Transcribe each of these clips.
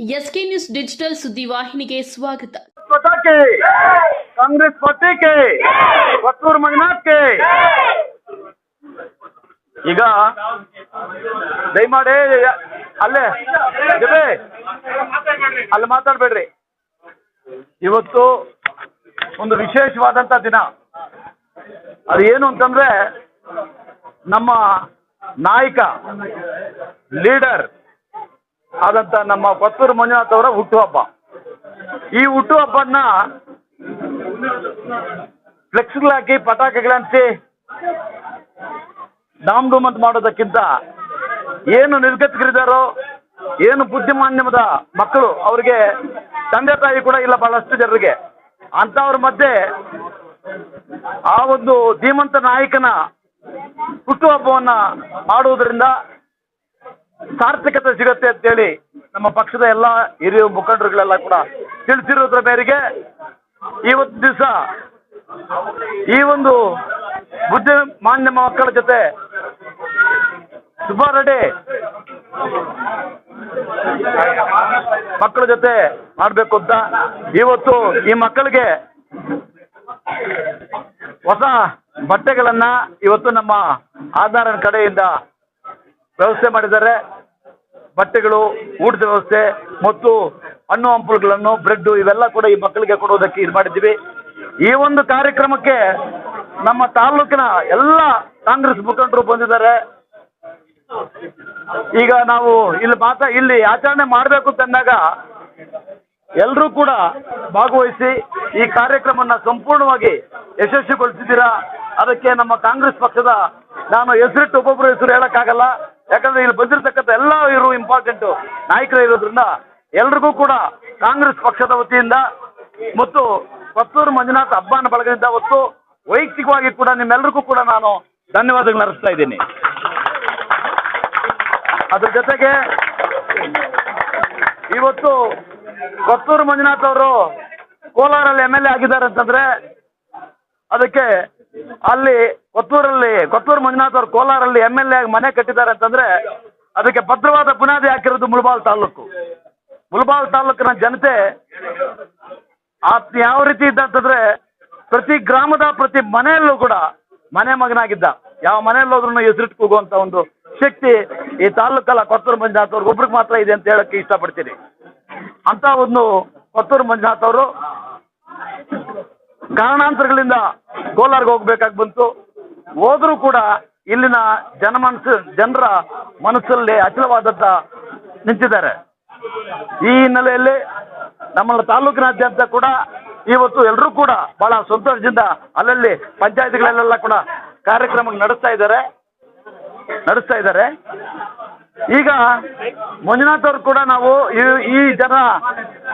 SK news digital ಸುದ್ದಿವಾಹಿನಿಗೆ ಸ್ವಾಗತ. ಕಾಂಗ್ರೆಸ್ ಪತ್ರಿಕೆ. ಪತ್ತೂರು ಮಂಜುನಾಥ್ಗೆ. ಈಗ ದಯಮಾಡಿ ಅಲ್ಲೇ ಅಲ್ಲಿ ಮಾತಾಡ್ಬೇಡ್ರಿ. ಇವತ್ತು ಒಂದು ವಿಶೇಷವಾದಂತ ದಿನ. ಅದು ಏನು ಅಂತಂದ್ರೆ ನಮ್ಮ ನಾಯಕ, ಲೀಡರ್ ಆದಂತ ನಮ್ಮ ಕೊತ್ತೂರು ಮಂಜುನಾಥ್ ಅವರ ಹುಟ್ಟುಹಬ್ಬ ಈ ಹುಟ್ಟುಹಬ್ಬನ ಫ್ಲೆಕ್ಸ್ಗಳು ಹಾಕಿ ಪಟಾಕಿಗಳಂತಿ ಡಾಮ್ ಅಂತ ಮಾಡೋದಕ್ಕಿಂತ ಏನು ನಿರ್ಗತಿಕರಿದ್ದಾರೋ ಏನು ಬುದ್ಧಿಮಾನ್ಯಮದ ಮಕ್ಕಳು ಅವರಿಗೆ ತಂದೆ ತಾಯಿ ಕೂಡ ಇಲ್ಲ ಬಹಳಷ್ಟು ಜನರಿಗೆ. ಅಂಥವ್ರ ಮಧ್ಯೆ ಆ ಒಂದು ಧೀಮಂತ ನಾಯಕನ ಹುಟ್ಟುಹಬ್ಬವನ್ನ ಮಾಡುವುದರಿಂದ ಸಾರ್ಥಕತೆ ಸಿಗುತ್ತೆ ಅಂತೇಳಿ ನಮ್ಮ ಪಕ್ಷದ ಎಲ್ಲ ಹಿರಿಯ ಮುಖಂಡರುಗಳೆಲ್ಲ ಕೂಡ ತಿಳಿಸಿರೋದ್ರ ಮೇರೆಗೆ ಇವತ್ತು ದಿವಸ ಈ ಒಂದು ಬುದ್ಧಿಮಾನ್ಯ ಮಕ್ಕಳ ಜೊತೆ ಸುಬ್ಬಾರೆಡ್ಡಿ ಮಕ್ಕಳ ಜೊತೆ ಮಾಡಬೇಕು ಅಂತ ಇವತ್ತು ಈ ಮಕ್ಕಳಿಗೆ ಹೊಸ ಬಟ್ಟೆಗಳನ್ನ ಇವತ್ತು ನಮ್ಮ ಆಧಾರನ ಕಡೆಯಿಂದ ವ್ಯವಸ್ಥೆ ಮಾಡಿದ್ದಾರೆ. ಬಟ್ಟೆಗಳು, ಊಟದ ವ್ಯವಸ್ಥೆ ಮತ್ತು ಹಣ್ಣು ಹಂಪಲುಗಳನ್ನು ಬ್ರೆಡ್ ಇವೆಲ್ಲ ಕೂಡ ಈ ಮಕ್ಕಳಿಗೆ ಕೊಡೋದಕ್ಕೆ ಇದು ಮಾಡಿದ್ದೀವಿ. ಈ ಒಂದು ಕಾರ್ಯಕ್ರಮಕ್ಕೆ ನಮ್ಮ ತಾಲೂಕಿನ ಎಲ್ಲ ಕಾಂಗ್ರೆಸ್ ಮುಖಂಡರು ಬಂದಿದ್ದಾರೆ. ಈಗ ನಾವು ಇಲ್ಲಿ ಮಾತಾ, ಇಲ್ಲಿ ಆಚರಣೆ ಮಾಡಬೇಕು ಅಂತಂದಾಗ ಎಲ್ಲರೂ ಕೂಡ ಭಾಗವಹಿಸಿ ಈ ಕಾರ್ಯಕ್ರಮನ ಸಂಪೂರ್ಣವಾಗಿ ಯಶಸ್ವಿಗೊಳಿಸಿದ್ದೀರಾ? ಅದಕ್ಕೆ ನಮ್ಮ ಕಾಂಗ್ರೆಸ್ ಪಕ್ಷದ ನಾನು ಹೆಸರಿಟ್ಟು ಒಬ್ಬೊಬ್ಬರು ಹೆಸರು ಹೇಳಕ್ಕಾಗಲ್ಲ. ಯಾಕಂದ್ರೆ ಇಲ್ಲಿ ಬಂದಿರತಕ್ಕಂಥ ಎಲ್ಲ ಇವರು ಇಂಪಾರ್ಟೆಂಟ್ ನಾಯಕರು ಇರೋದ್ರಿಂದ ಎಲ್ರಿಗೂ ಕೂಡ ಕಾಂಗ್ರೆಸ್ ಪಕ್ಷದ ವತಿಯಿಂದ ಮತ್ತು ಪತ್ತೂರು ಮಂಜುನಾಥ್ ಹಬ್ಬನ ಬಳಗದಿಂದ ಹೊತ್ತು ವೈಯಕ್ತಿಕವಾಗಿ ಕೂಡ ನಿಮ್ಮೆಲ್ಲರಿಗೂ ಕೂಡ ನಾನು ಧನ್ಯವಾದಗಳನ್ನ ಅರ್ಪಿಸ್ತಾ ಇದ್ದೀನಿ. ಅದ್ರ ಜೊತೆಗೆ ಇವತ್ತು ಕೊತ್ತೂರು ಮಂಜುನಾಥ್ ಅವರು ಕೋಲಾರಲ್ಲಿ ಎಂ ಎಲ್ ಎ ಆಗಿದ್ದಾರೆ ಅಂತಂದ್ರೆ ಅದಕ್ಕೆ ಅಲ್ಲಿ ಕೊತ್ತೂರಲ್ಲಿ, ಕೊತ್ತೂರು ಮಂಜುನಾಥ್ ಅವರು ಕೋಲಾರಲ್ಲಿ ಎಂ ಎಲ್ ಎ ಆಗಿ ಮನೆ ಕಟ್ಟಿದ್ದಾರೆ ಅಂತಂದ್ರೆ ಅದಕ್ಕೆ ಭದ್ರವಾದ ಬುನಾದಿ ಹಾಕಿರೋದು ಮುಳಬಾಲ್ ತಾಲೂಕು. ಮುಳಬಾಲ್ ತಾಲೂಕಿನ ಜನತೆ ಆತ ಯಾವ ರೀತಿ ಇದ್ದ ಅಂತಂದ್ರೆ ಪ್ರತಿ ಗ್ರಾಮದ ಪ್ರತಿ ಮನೆಯಲ್ಲೂ ಕೂಡ ಮನೆ ಮಗನಾಗಿದ್ದ. ಯಾವ ಮನೆಯಲ್ಲಿ ಹೋದ್ರೂ ಹೆಸರಿಟ್ಟು ಕೂಗುವಂತ ಒಂದು ಶಕ್ತಿ ಈ ತಾಲೂಕಲ್ಲ ಕೊತ್ತೂರು ಮಂಜುನಾಥ್ ಅವ್ರಿಗೆ ಒಬ್ರಿಗೆ ಮಾತ್ರ ಇದೆ ಅಂತ ಹೇಳಕ್ಕೆ ಇಷ್ಟಪಡ್ತೀನಿ. ಅಂತ ಒಂದು ಕೊತ್ತೂರು ಮಂಜುನಾಥ್ ಅವರು ಕಾರಣಾಂತರಗಳಿಂದ ಕೋಲಾರ್ಗೆ ಹೋಗ್ಬೇಕಾಗಿ ಬಂತು. ಹೋದ್ರೂ ಕೂಡ ಇಲ್ಲಿನ ಜನಮನಸ್ಸು ಜನರ ಮನಸ್ಸಲ್ಲಿ ಅಚಲವಾದಂತ ನಿಂತಿದ್ದಾರೆ. ಈ ಹಿನ್ನೆಲೆಯಲ್ಲಿ ನಮ್ಮ ತಾಲೂಕಿನಾದ್ಯಂತ ಕೂಡ ಇವತ್ತು ಎಲ್ಲರೂ ಕೂಡ ಬಹಳ ಸಂತೋಷದಿಂದ ಅಲ್ಲಲ್ಲಿ ಪಂಚಾಯತ್ಗಳಲ್ಲೆಲ್ಲ ಕೂಡ ಕಾರ್ಯಕ್ರಮ ನಡೆಸ್ತಾ ಇದ್ದಾರೆ. ನಡೆಸ್ತಾ ಇದ್ದಾರೆ. ಈಗ ಮಂಜುನಾಥ್ ಅವರು ಕೂಡ ನಾವು ಈ ಈ ಜನ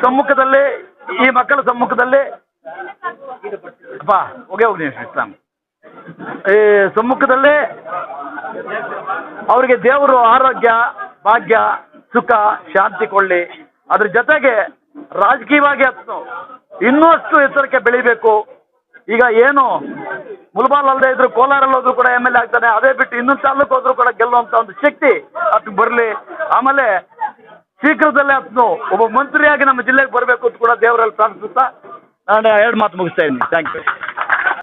ಸಮ್ಮುಖದಲ್ಲಿ, ಈ ಮಕ್ಕಳ ಸಮ್ಮುಖದಲ್ಲಿ ಅಪ್ಪ ಹೋಗೇ ಹೋಗಿ ಇಸ್ಲಾಂ. ಈ ಸಮ್ಮುಖದಲ್ಲಿ ಅವರಿಗೆ ದೇವರು ಆರೋಗ್ಯ, ಭಾಗ್ಯ, ಸುಖ, ಶಾಂತಿ ಕೊಳ್ಳಿ ಅದ್ರ ಜೊತೆಗೆ ರಾಜಕೀಯವಾಗಿ ಅಷ್ಟು ಇನ್ನಷ್ಟು ಎತ್ತರಕ್ಕೆ ಬೆಳಿಬೇಕು. ಈಗ ಏನು ಮುಲ್ಬಾಲ್ ಅಲ್ಲದೆ ಇದ್ರು ಕೋಲಾರಲ್ಲಿ ಹೋದ್ರು ಕೂಡ ಎಂ ಎಲ್ ಎ ಆಗ್ತಾನೆ, ಅದೇ ಬಿಟ್ಟು ಇನ್ನೊಂದು ತಾಲೂಕು ಹೋದ್ರು ಕೂಡ ಗೆಲ್ಲುವಂತ ಒಂದು ಶಕ್ತಿ ಅದ್ ಬರ್ಲಿ. ಆಮೇಲೆ ಶೀಘ್ರದಲ್ಲೇ ಅದನ್ನು ಒಬ್ಬ ಮಂತ್ರಿಯಾಗಿ ನಮ್ಮ ಜಿಲ್ಲೆಗೆ ಬರಬೇಕು ಅಂತ ಕೂಡ ದೇವರಲ್ಲಿ ಪ್ರಾರ್ಥಿಸುತ್ತಾ ನಾನು ಎರಡು ಮಾತು ಮುಗಿಸ್ತಾ ಇದ್ದೀನಿ. Thank you